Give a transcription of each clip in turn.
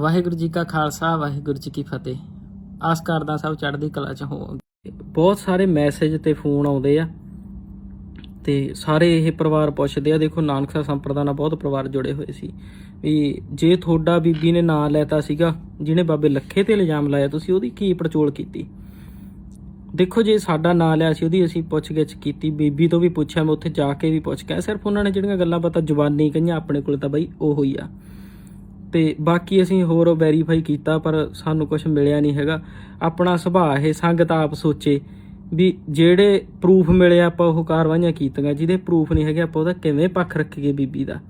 ਵਾਹਿਗੁਰੂ ਜੀ ਕਾ ਖਾਲਸਾ, ਵਾਹਿਗੁਰੂ ਜੀ ਕੀ ਫਤਿਹ। ਆਸ ਕਰਦਾ ਸਭ ਚੜ੍ਹਦੀ ਕਲਾ ਚ ਹੋ ਬਹੁਤ ਸਾਰੇ ਮੈਸੇਜ ਤੇ ਫੋਨ ਆਉਂਦੇ ਆ ਤੇ ਸਾਰੇ ਇਹ ਪਰਿਵਾਰ ਪੁੱਛਦੇ ਆ, ਦੇਖੋ ਨਾਨਕ ਸਾਹਿਬ ਸੰਪਰਦਾ ਨਾਲ ਬਹੁਤ ਪਰਿਵਾਰ ਜੁੜੇ ਹੋਏ ਸੀ ਵੀ ਜੇ ਤੁਹਾਡਾ ਬੀਬੀ ਨੇ ਨਾਂ ਲੈਤਾ ਸੀਗਾ, ਜਿਹਨੇ ਬਾਬੇ ਲੱਖੇ ਤੇ ਇਲਜ਼ਾਮ ਲਾਇਆ, ਤੁਸੀਂ ਉਹਦੀ ਕੀ ਪੜਚੋਲ ਕੀਤੀ? ਦੇਖੋ ਜੇ ਸਾਡਾ ਨਾਂ ਲਿਆ ਸੀ, ਉਹਦੀ ਅਸੀਂ ਪੁੱਛਗਿੱਛ ਕੀਤੀ, ਬੀਬੀ ਤੋਂ ਵੀ ਪੁੱਛਿਆ, ਮੈਂ ਉੱਥੇ ਜਾ ਕੇ ਵੀ ਪੁੱਛ ਕੇ ਸਿਰਫ ਉਹਨਾਂ ਨੇ ਜਿਹੜੀਆਂ ਗੱਲਾਂ ਪਤਾ ਜ਼ੁਬਾਨੀ ਕਹੀਆਂ, ਆਪਣੇ ਕੋਲ ਤਾਂ ਬਈ ਉਹ ਹੀ ਆ। ਤੇ ਬਾਕੀ ਅਸੀਂ ਹੋਰ ਵੈਰੀਫਾਈ ਕੀਤਾ, ਪਰ ਸਾਨੂੰ ਕੁਝ ਮਿਲਿਆ ਨਹੀਂ ਹੈਗਾ। ਆਪਣਾ ਸੁਭਾਅ ਇਹ, ਸੰਗਤ ਆਪ ਸੋਚੇ ਵੀ ਜਿਹੜੇ ਪ੍ਰੂਫ ਮਿਲੇ ਆਪਾਂ ਉਹ ਕਾਰਵਾਈਆਂ ਕੀਤੀਆਂ, ਜਿਹਦੇ ਪ੍ਰੂਫ ਨਹੀਂ ਹੈਗੇ ਆਪਾਂ ਉਹਦਾ ਕਿਵੇਂ ਪੱਖ ਰੱਖੀਏ ਬੀਬੀ ਦਾ?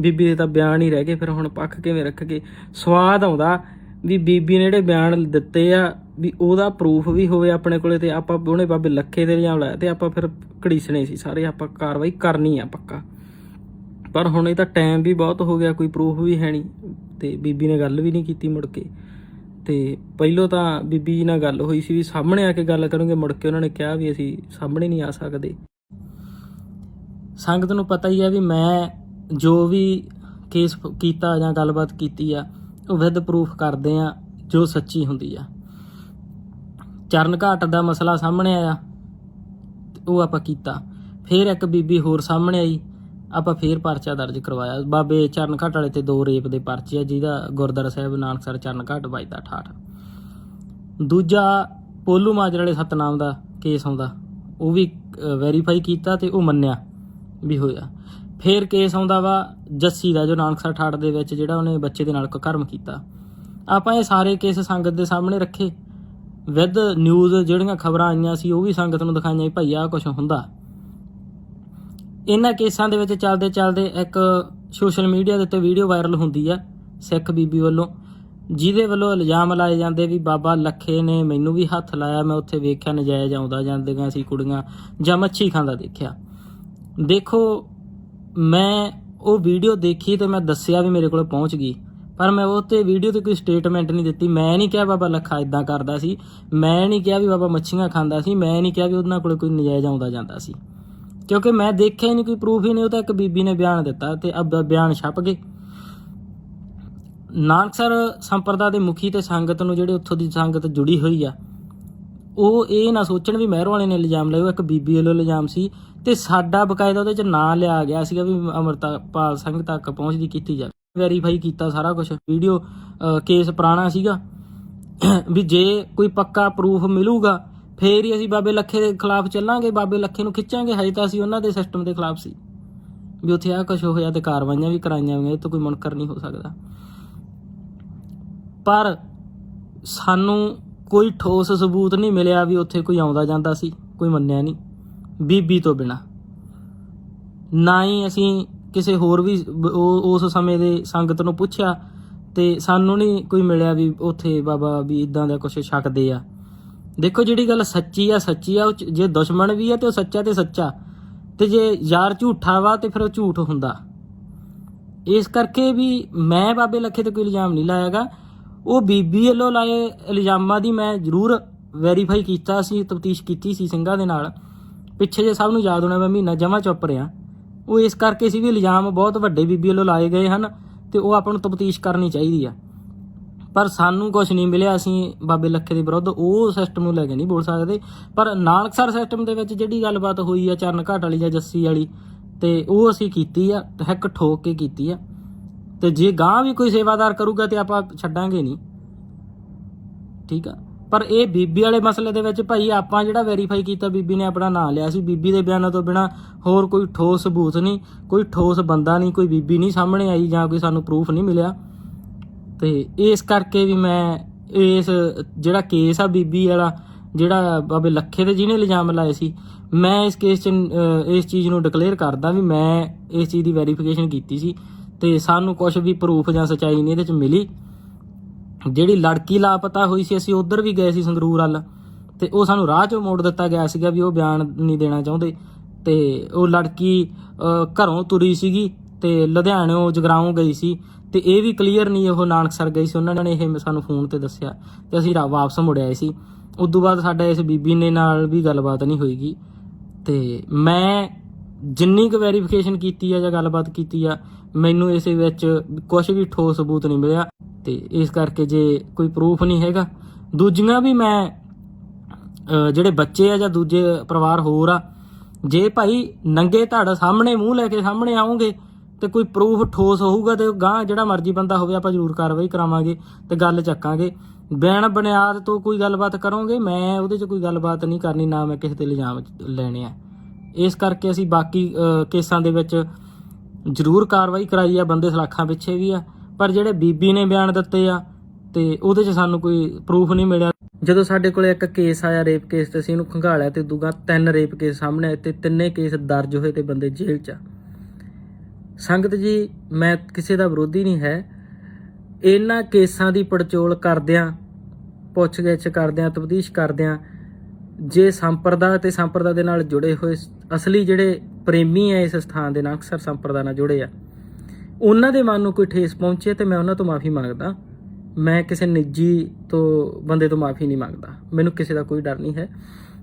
ਬੀਬੀ ਦੇ ਤਾਂ ਬਿਆਨ ਹੀ ਰਹਿ ਗਏ, ਫਿਰ ਹੁਣ ਪੱਖ ਕਿਵੇਂ ਰੱਖਗੇ ਸਵਾਦ ਆਉਂਦਾ ਵੀ ਬੀਬੀ ਨੇ ਜਿਹੜੇ ਬਿਆਨ ਦਿੱਤੇ ਆ ਵੀ ਉਹਦਾ ਪ੍ਰੂਫ ਵੀ ਹੋਵੇ ਆਪਣੇ ਕੋਲੇ ਤੇ ਆਪਾਂ ਉਹਨੇ ਬਾਬੇ ਲੱਖੇ ਦੇ ਇਲਜ਼ਾਮ ਲਾਇਆ ਤੇ ਆਪਾਂ ਫਿਰ ਘੜੀਸਣੇ ਸੀ, ਸਾਰੇ ਆਪਾਂ ਕਾਰਵਾਈ ਕਰਨੀ ਆ ਪੱਕਾ। ਪਰ ਹੁਣ ਇਹ ਤਾਂ ਟਾਈਮ ਵੀ ਬਹੁਤ ਹੋ ਗਿਆ, ਕੋਈ ਪ੍ਰੂਫ ਵੀ ਹੈ ਨਹੀਂ ਤੇ ਬੀਬੀ ਨੇ ਗੱਲ ਵੀ ਨਹੀਂ ਕੀਤੀ ਮੁੜ ਕੇ। ਤੇ ਪਹਿਲੋਂ ਤਾਂ ਬੀਬੀ ਜੀ ਨਾਲ ਗੱਲ ਹੋਈ ਸੀ ਵੀ ਸਾਹਮਣੇ ਆ ਕੇ ਗੱਲ ਕਰੂੰਗੇ ਮੁੜ ਕੇ ਉਹਨਾਂ ਨੇ ਕਿਹਾ ਵੀ ਅਸੀਂ ਸਾਹਮਣੇ ਨਹੀਂ ਆ ਸਕਦੇ। ਸੰਗਤ ਨੂੰ ਪਤਾ ਹੀ ਹੈ ਵੀ ਮੈਂ ਜੋ ਵੀ ਕੇਸ ਕੀਤਾ ਜਾਂ ਗੱਲਬਾਤ ਕੀਤੀ ਆ, ਉਹ ਵਿਦ ਪ੍ਰੂਫ ਕਰਦੇ ਆ, ਜੋ ਸੱਚੀ ਹੁੰਦੀ ਆ। ਚਰਨ ਘਾਟ ਦਾ ਮਸਲਾ ਸਾਹਮਣੇ ਆਇਆ ਉਹ ਆਪਾਂ ਕੀਤਾ। ਫਿਰ ਇੱਕ ਬੀਬੀ ਹੋਰ ਸਾਹਮਣੇ ਆਈ ਆਪਾਂ ਫੇਰ ਪਰਚਾ ਦਰਜ ਕਰਵਾਇਆ। ਬਾਬੇ ਚਰਨ ਘਾਟ ਵਾਲੇ ਤੇ ਦੋ ਰੇਪ ਦੇ ਪਰਚੇ ਆ, ਜਿਹਦਾ ਗੁਰਦੁਆਰਾ ਸਾਹਿਬ ਨਾਨਕਸਰ ਚਰਨ ਘਾਟ ਵੱਜਦਾ ਠਾਠ। ਦੂਜਾ ਪੋਲੂ ਮਾਜਰ ਵਾਲੇ ਸਤਨਾਮ ਦਾ ਕੇਸ ਆਉਂਦਾ। ਉਹ ਵੀ ਵੈਰੀਫਾਈ ਕੀਤਾ ਤੇ ਉਹ ਮੰਨਿਆ ਵੀ ਹੋਇਆ। ਫੇਰ ਕੇਸ ਆਉਂਦਾ ਵਾ ਜੱਸੀ ਦਾ, ਜੋ ਨਾਨਕਸਰ ਠਾਠ ਦੇ ਵਿੱਚ ਜਿਹੜਾ ਉਹਨੇ ਬੱਚੇ ਦੇ ਨਾਲ ਕਰਮ ਕੀਤਾ। ਆਪਾਂ ਇਹ ਸਾਰੇ ਕੇਸ ਸੰਗਤ ਦੇ ਸਾਹਮਣੇ ਰੱਖੇ। ਵਿਦ ਨਿਊਜ਼ ਜਿਹੜੀਆਂ ਖਬਰਾਂ ਆਈਆਂ ਸੀ, ਉਹ ਵੀ ਸੰਗਤ ਨੂੰ ਦਿਖਾਈਆਂ ਵੀ ਭਈ ਆਹ ਕੁਝ ਹੁੰਦਾ। ਇਹਨਾਂ ਕੇਸਾਂ ਦੇ ਵਿੱਚ ਚੱਲਦੇ ਚੱਲਦੇ ਇੱਕ ਸੋਸ਼ਲ ਮੀਡੀਆ ਦੇ ਉੱਤੇ ਵੀਡੀਓ ਵਾਇਰਲ ਹੁੰਦੀ ਆ ਸਿੱਖ ਬੀਬੀ ਵੱਲੋਂ, ਜਿਹਦੇ ਵੱਲੋਂ ਇਲਜ਼ਾਮ ਲਾਏ ਜਾਂਦੇ ਵੀ ਬਾਬਾ ਲੱਖੇ ਨੇ ਮੈਨੂੰ ਵੀ ਹੱਥ ਲਾਇਆ, ਮੈਂ ਉੱਥੇ ਵੇਖਿਆ ਨਜਾਇਜ਼ ਆਉਂਦਾ ਜਾਂਦੀਆਂ ਸੀ ਕੁੜੀਆਂ ਜਾਂ ਮੱਛੀ ਖਾਂਦਾ ਦੇਖਿਆ। ਦੇਖੋ, ਮੈਂ ਉਹ ਵੀਡੀਓ ਦੇਖੀ ਤੇ ਮੈਂ ਦੱਸਿਆ ਵੀ ਮੇਰੇ ਕੋਲ ਪਹੁੰਚ ਗਈ, ਪਰ ਮੈਂ ਉਹ ਤੇ ਵੀਡੀਓ ਤੇ ਕੋਈ ਸਟੇਟਮੈਂਟ ਨਹੀਂ ਦਿੱਤੀ। ਮੈਂ ਨਹੀਂ ਕਿਹਾ ਬਾਬਾ ਲੱਖਾ ਇਦਾਂ ਕਰਦਾ ਸੀ, ਮੈਂ ਨਹੀਂ ਕਿਹਾ ਵੀ ਬਾਬਾ ਮੱਛੀਆਂ ਖਾਂਦਾ ਸੀ, ਮੈਂ ਨਹੀਂ ਕਿਹਾ ਵੀ ਉਹਨਾਂ ਕੋਲ ਕੋਈ ਨਜਾਇਜ਼ ਆਉਂਦਾ ਜਾਂਦਾ ਸੀ। ਕਿਉਂਕਿ ਮੈਂ ਦੇਖਿਆ ਹੀ ਨਹੀਂ, ਕੋਈ ਪ੍ਰੂਫ ਹੀ ਨਹੀਂ, ਉਹ ਤਾਂ ਇੱਕ ਬੀਬੀ ਨੇ ਬਿਆਨ ਦਿੱਤਾ ਤੇ ਅਬ ਬਿਆਨ ਛਪ ਗਏ। ਨਾਨਕਸਰ ਸੰਪਰਦਾ ਦੇ ਮੁਖੀ ਤੇ ਸੰਗਤ ਨੂੰ ਜਿਹੜੇ ਉੱਥੋਂ ਦੀ ਸੰਗਤ ਜੁੜੀ ਹੋਈ ਆ, ਉਹ ਇਹ ਨਾ ਸੋਚਣ ਵੀ ਮਹਿਰੋਂ ਵਾਲੇ ਨੇ ਇਲਜ਼ਾਮ ਲਾਇਆ ਇੱਕ ਬੀਬੀ ਵੱਲੋਂ ਇਲਜ਼ਾਮ ਸੀ ਤੇ ਸਾਡਾ ਬਕਾਇਦਾ ਉਹਦੇ ਚ ਨਾਂ ਲਿਆ ਗਿਆ ਸੀਗਾ ਵੀ ਅਮਰਤਾਪਾਲ ਸਿੰਘ ਤੱਕ ਪਹੁੰਚਦੀ ਕੀਤੀ ਜਾਵੇ। ਵੈਰੀਫਾਈ ਕੀਤਾ ਸਾਰਾ ਕੁਝ ਵੀਡੀਓ ਕੇਸ ਪੁਰਾਣਾ ਸੀਗਾ। ਵੀ ਜੇ ਕੋਈ ਪੱਕਾ ਪ੍ਰੂਫ ਮਿਲੂਗਾ ਫੇਰ ਹੀ ਅਸੀਂ ਬਾਬੇ ਲੱਖੇ ਦੇ ਖਿਲਾਫ ਚੱਲਾਂਗੇ, ਬਾਬੇ ਲੱਖੇ ਨੂੰ ਖਿੱਚਾਂਗੇ, ਹਜੇ ਤਾਂ ਅਸੀਂ ਉਹਨਾਂ ਦੇ ਸਿਸਟਮ ਦੇ ਖਿਲਾਫ ਸੀ। ਵੀ ਉੱਥੇ ਆ ਕੁਝ ਹੋਇਆ ਤੇ ਕਾਰਵਾਈਆਂ ਵੀ ਕਰਾਈਆਂ ਗਈਆਂ ਇਹ ਤੋਂ ਕੋਈ ਮੁਨਕਰ ਨਹੀਂ ਹੋ ਸਕਦਾ। ਪਰ ਸਾਨੂੰ ਕੋਈ ਠੋਸ ਸਬੂਤ ਨਹੀਂ ਮਿਲਿਆ ਵੀ ਉੱਥੇ ਕੋਈ ਆਉਂਦਾ ਜਾਂਦਾ ਸੀ, ਕੋਈ ਮੰਨਿਆ ਨਹੀਂ, ਬੀਬੀ ਤੋਂ ਬਿਨਾ। ਨਾ ਹੀ ਅਸੀਂ ਕਿਸੇ ਹੋਰ ਵੀ ਉਸ ਸਮੇਂ ਦੇ ਸੰਗਤ ਨੂੰ ਪੁੱਛਿਆ ਤੇ ਸਾਨੂੰ ਨਹੀਂ ਕੋਈ ਮਿਲਿਆ ਵੀ ਉੱਥੇ ਬਾਬਾ ਵੀ ਇਦਾਂ ਦਾ ਕੁਝ ਛਕਦੇ ਆ। ਦੇਖੋ ਜਿਹੜੀ ਗੱਲ ਸੱਚੀ ਆ ਸੱਚੀ ਆ, ਉਹ 'ਚ ਜੇ ਦੁਸ਼ਮਣ ਵੀ ਆ ਤੇ ਉਹ ਸੱਚਾ ਤੇ ਸੱਚਾ। ਤੇ ਜੇ ਯਾਰ ਝੂਠਾ ਵਾ ਤੇ ਫਿਰ ਉਹ ਝੂਠ ਹੁੰਦਾ। ਇਸ ਕਰਕੇ ਵੀ ਮੈਂ ਬਾਬੇ ਲੱਖੇ ਤੇ ਕੋਈ ਇਲਜ਼ਾਮ ਨਹੀਂ ਲਾਇਆਗਾ। ਉਹ ਬੀਬੀ ਵੱਲੋਂ ਲਾਏ ਇਲਜ਼ਾਮਾਂ ਦੀ ਮੈਂ ਜ਼ਰੂਰ ਵੈਰੀਫਾਈ ਕੀਤਾ ਸੀ, ਤਫਤੀਸ਼ ਕੀਤੀ ਸੀ ਸਿੰਘਾਂ ਦੇ ਨਾਲ। ਪਿੱਛੇ ਜੇ ਸਭ ਨੂੰ ਯਾਦ ਹੋਣਾ, ਮੈਂ ਮਹੀਨਾ ਜਮਾ ਚੁੱਪ ਰਿਹਾ। ਉਹ ਇਸ ਕਰਕੇ ਸੀ ਵੀ ਇਲਜ਼ਾਮ ਬਹੁਤ ਵੱਡੇ ਬੀਬੀ ਵੱਲੋਂ ਲਾਏ ਗਏ ਹਨ ਤੇ ਉਹ ਆਪਾਂ ਨੂੰ ਤਫਤੀਸ਼ ਕਰਨੀ ਚਾਹੀਦੀ ਆ। ਪਰ ਸਾਨੂੰ ਕੁਝ ਨਹੀਂ ਮਿਲਿਆ, ਅਸੀਂ ਬਾਬੇ ਲੱਖੇ ਦੇ ਵਿਰੁੱਧ, ਉਹ ਸਿਸਟਮ ਨੂੰ ਲੈ ਕੇ ਨਹੀਂ ਬੋਲ ਸਕਦੇ। ਪਰ ਨਾਨਕਸਰ ਸਿਸਟਮ ਦੇ ਵਿੱਚ ਜਿਹੜੀ ਗੱਲਬਾਤ ਹੋਈ ਆ ਚਰਨ ਘਾਟ ਵਾਲੀ ਜਾਂ ਜੱਸੀ ਵਾਲੀ, ਤੇ ਉਹ ਅਸੀਂ ਕੀਤੀ ਆ ਹੱਕ ਠੋਕ ਕੇ ਕੀਤੀ ਆ। ਤੇ ਜੇ ਗਾਂ ਵੀ ਕੋਈ ਸੇਵਾਦਾਰ ਕਰੂਗਾ ਤੇ ਆਪਾਂ ਛੱਡਾਂਗੇ ਨਹੀਂ। ਠੀਕ ਆ? ਪਰ ਇਹ ਬੀਬੀ ਵਾਲੇ ਮਸਲੇ ਦੇ ਵਿੱਚ ਭਾਈ ਆਪਾਂ ਜਿਹੜਾ ਵੈਰੀਫਾਈ ਕੀਤਾ, ਬੀਬੀ ਨੇ ਆਪਣਾ ਨਾਂ ਲਿਆ ਸੀ। ਬੀਬੀ ਦੇ ਬਿਆਨਾਂ ਤੋਂ ਬਿਨਾ ਹੋਰ ਕੋਈ ਠੋਸ ਸਬੂਤ ਨਹੀਂ, ਕੋਈ ਠੋਸ ਬੰਦਾ ਨਹੀਂ, ਕੋਈ ਬੀਬੀ ਨਹੀਂ ਸਾਹਮਣੇ ਆਈ ਜਾਂ ਕੋਈ ਸਾਨੂੰ ਪ੍ਰੂਫ ਨਹੀਂ ਮਿਲਿਆ। ਤੇ ਇਸ ਕਰਕੇ ਵੀ ਮੈਂ ਇਸ ਜਿਹੜਾ ਕੇਸ ਆ ਬੀਬੀ ਵਾਲਾ, ਜਿਹੜਾ ਬਾਬੇ ਲੱਖੇ ਦੇ ਜਿਹਨੇ ਇਲਜ਼ਾਮ ਲਾਏ ਸੀ, ਮੈਂ ਇਸ ਕੇਸ 'ਚ ਇਸ ਚੀਜ਼ ਨੂੰ ਡਿਕਲੇਅਰ ਕਰਦਾ ਵੀ ਮੈਂ ਇਸ ਚੀਜ਼ ਦੀ ਵੈਰੀਫਿਕੇਸ਼ਨ ਕੀਤੀ ਸੀ ਤੇ ਸਾਨੂੰ ਕੁਝ ਵੀ ਪ੍ਰੂਫ ਜਾਂ ਸਚਾਈ ਨਹੀਂ ਇਹਦੇ 'ਚ ਮਿਲੀ। ਜਿਹੜੀ ਲੜਕੀ ਲਾਪਤਾ ਹੋਈ ਸੀ, ਅਸੀਂ ਉਧਰ ਵੀ ਗਏ ਸੀ ਸੰਗਰੂਰ ਵੱਲ ਤੇ ਉਹ ਸਾਨੂੰ ਰਾਹ 'ਚੋਂ ਮੋੜ ਦਿੱਤਾ ਗਿਆ ਸੀਗਾ ਵੀ ਉਹ ਬਿਆਨ ਨਹੀਂ ਦੇਣਾ ਚਾਹੁੰਦੇ ਤੇ ਉਹ ਲੜਕੀ ਘਰੋਂ ਤੁਰੀ ਸੀਗੀ ਤੇ ਲੁਧਿਆਣਿਓਂ ਜਗਰਾਉਂ ਗਈ ਸੀ ਤੇ ਇਹ ਵੀ ਕਲੀਅਰ ਨਹੀਂ ਉਹ ਨਾਨਕਸਰ ਗਈ ਸੀ, ਉਹਨਾਂ ਨੇ ਇਹ ਸਾਨੂੰ ਫੋਨ ਤੇ ਦੱਸਿਆ ਤੇ ਅਸੀਂ ਰਾ- ਵਾਪਸ ਮੁੜ ਆਏ ਸੀ। ਉਦੋਂ ਬਾਅਦ ਸਾਡਾ ਇਸ ਬੀਬੀ ਨੇ ਨਾਲ ਵੀ ਗੱਲਬਾਤ ਨਹੀਂ ਹੋਈਗੀ। ਤੇ ਮੈਂ ਜਿੰਨੀ ਕੁ ਵੈਰੀਫਿਕੇਸ਼ਨ ਕੀਤੀ ਆ ਜਾਂ ਗੱਲਬਾਤ ਕੀਤੀ ਆ, ਮੈਨੂੰ ਇਸ ਵਿੱਚ ਕੁਝ ਵੀ ਠੋਸ ਸਬੂਤ ਨਹੀਂ ਮਿਲਿਆ। ਤੇ ਇਸ ਕਰਕੇ ਜੇ ਕੋਈ ਪ੍ਰੂਫ ਨਹੀਂ ਹੈਗਾ, ਦੂਜੀਆਂ ਵੀ ਮੈਂ ਜਿਹੜੇ ਬੱਚੇ ਆ ਜਾਂ ਦੂਜੇ ਪਰਿਵਾਰ ਹੋਰ ਆ, ਜੇ ਭਾਈ ਨੰਗੇ ਧੜ ਸਾਹਮਣੇ ਮੂੰਹ ਲੈ ਕੇ ਸਾਹਮਣੇ ਆਉਂਗੇ ਤੇ ਕੋਈ ਪ੍ਰੂਫ ਠੋਸ ਹੋਊਗਾ ਤੇ ਗਾਂ ਜਿਹੜਾ ਮਰਜ਼ੀ ਬੰਦਾ ਹੋਵੇ ਆਪਾਂ ਜ਼ਰੂਰ ਕਾਰਵਾਈ ਕਰਾਵਾਂਗੇ ਤੇ ਗੱਲ ਚੱਕਾਂਗੇ। ਬਿਆਨ ਬੁਨਿਆਦ ਤੋਂ ਕੋਈ ਗੱਲਬਾਤ ਕਰੋਗੇ? ਮੈਂ ਉਹਦੇ 'ਚ ਕੋਈ ਗੱਲਬਾਤ ਨਹੀਂ ਕਰਨੀ, ਨਾ ਮੈਂ ਕਿਸੇ ਤੇ ਇਲਜ਼ਾਮ ਲੈਣੇ ਆ। ਇਸ ਕਰਕੇ ਅਸੀਂ ਬਾਕੀ ਕੇਸਾਂ ਦੇ ਵਿੱਚ ਜ਼ਰੂਰ ਕਾਰਵਾਈ ਕਰਾਈ ਆ, ਬੰਦੇ ਸਲਾਖਾਂ ਪਿੱਛੇ ਵੀ ਆ। ਪਰ ਜਿਹੜੇ ਬੀਬੀ ਨੇ ਬਿਆਨ ਦਿੱਤੇ ਆ, ਤੇ ਉਹਦੇ 'ਚ ਸਾਨੂੰ ਕੋਈ ਪ੍ਰੂਫ ਨਹੀਂ ਮਿਲਿਆ। ਜਦੋਂ ਸਾਡੇ ਕੋਲੇ ਇੱਕ ਕੇਸ ਆਇਆ ਰੇਪ ਕੇਸ ਤੇ ਅਸੀਂ ਉਹਨੂੰ ਖੰਗਾਲਿਆ ਤੇ ਦੂਗਾ ਤਿੰਨ ਰੇਪ ਕੇਸ ਸਾਹਮਣੇ ਆਏ ਤੇ ਤਿੰਨੇ ਕੇਸ ਦਰਜ ਹੋਏ ਤੇ ਬੰਦੇ ਜੇਲ੍ਹ 'ਚ ਆ। ਸੰਗਤ ਜੀ, ਮੈਂ ਕਿਸੇ ਦਾ ਵਿਰੋਧੀ ਨਹੀਂ ਹੈ। ਇਹਨਾਂ ਕੇਸਾਂ ਦੀ ਪੜਚੋਲ ਕਰਦਿਆਂ, ਪੁੱਛਗਿੱਛ ਕਰਦਿਆਂ ਤਬਦੀਸ਼ ਕਰਦਿਆਂ, ਜੇ ਸੰਪਰਦਾ ਤੇ ਸੰਪਰਦਾ ਦੇ ਨਾਲ ਜੁੜੇ ਹੋਏ ਅਸਲੀ ਜਿਹੜੇ ਪ੍ਰੇਮੀ ਆ ਇਸ ਸਥਾਨ ਦੇ ਨਾਲ, ਅਕਸਰ ਸੰਪਰਦਾ ਨਾਲ ਜੁੜੇ ਆ। ਉਹਨਾਂ ਦੇ ਮਨ ਨੂੰ ਕੋਈ ਠੇਸ ਪਹੁੰਚੇ ਤੇ ਮੈਂ ਉਹਨਾਂ ਤੋਂ ਮਾਫੀ ਮੰਗਦਾ। ਮੈਂ ਕਿਸੇ ਨਿੱਜੀ ਤੋਂ, ਬੰਦੇ ਤੋਂ ਮਾਫੀ ਨਹੀਂ ਮੰਗਦਾ। ਮੈਨੂੰ ਕਿਸੇ ਦਾ ਕੋਈ ਡਰ ਨਹੀਂ ਹੈ।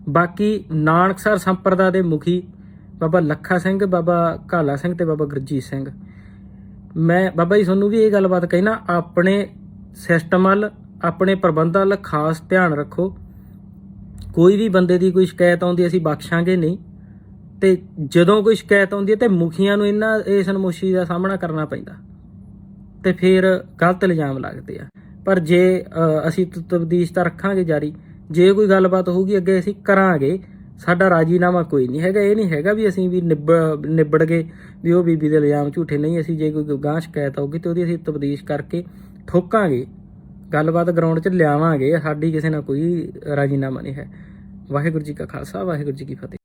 ਬਾਕੀ ਨਾਨਕਸਰ ਸੰਪਰਦਾ ਦੇ ਮੁਖੀ ਬਾਬਾ ਲੱਖਾ ਸਿੰਘ, ਬਾਬਾ ਕਾਲਾ ਸਿੰਘ ਤੇ ਬਾਬਾ ਗੁਰਜੀਤ ਸਿੰਘ। ਮੈਂ, ਬਾਬਾ ਜੀ, ਤੁਹਾਨੂੰ ਵੀ ਇਹ ਗੱਲਬਾਤ ਕਹਿਣਾ ਆਪਣੇ ਸਿਸਟਮ ਵੱਲ, ਆਪਣੇ ਪ੍ਰਬੰਧਾਂ ਵੱਲ ਖਾਸ ਧਿਆਨ ਰੱਖੋ। ਕੋਈ ਵੀ ਬੰਦੇ ਦੀ ਕੋਈ ਸ਼ਿਕਾਇਤ ਆਉਂਦੀ, ਅਸੀਂ ਬਖਸ਼ਾਂਗੇ ਨਹੀਂ। ਤੇ ਜਦੋਂ ਕੋਈ ਸ਼ਿਕਾਇਤ ਆਉਂਦੀ ਹੈ, ਤੇ ਮੁਖੀਆਂ ਨੂੰ ਇਹਨਾਂ ਇਸ ਨਮੋਸ਼ੀ ਦਾ ਸਾਹਮਣਾ ਕਰਨਾ ਪੈਂਦਾ। ਤੇ ਫਿਰ ਗਲਤ ਇਲਜ਼ਾਮ ਲੱਗਦੇ ਆ। ਪਰ ਜੇ ਅਸੀਂ ਤਬਦੀਸ਼ ਤਾਂ ਰੱਖਾਂਗੇ ਜਾਰੀ। ਜੇ ਕੋਈ ਗੱਲਬਾਤ ਹੋਊਗੀ, ਅੱਗੇ ਅਸੀਂ ਕਰਾਂਗੇ। ਸਾਡਾ ਰਾਜੀਨਾਮਾ ਕੋਈ ਨਹੀਂ ਹੈਗਾ, ਇਹ ਨਹੀਂ ਹੈਗਾ ਵੀ ਅਸੀਂ ਵੀ ਨਿਬੜ ਨਿਬੜ ਗਏ, ਵੀ ਉਹ ਬੀਬੀ ਦੇ ਇਲਜ਼ਾਮ ਝੂਠੇ ਨਹੀਂ, ਅਸੀਂ ਜੇ ਕੋਈ ਗਾਂ ਸ਼ਿਕਾਇਤ ਆਊਗੀ ਤੇ ਉਹਦੀ ਅਸੀਂ ਤਬਦੀਸ਼ ਕਰਕੇ ਠੋਕਾਂਗੇ, ਗੱਲਬਾਤ ਗਰਾਊਂਡ 'ਚ ਲਿਆਵਾਂਗੇ, ਸਾਡੀ ਕਿਸੇ ਨਾਲ ਕੋਈ ਰਾਜੀਨਾਮਾ ਨਹੀਂ ਹੈ। ਵਾਹਿਗੁਰੂ ਜੀ ਕਾ ਖਾਲਸਾ, ਵਾਹਿਗੁਰੂ ਜੀ ਕੀ ਫਤਿਹ।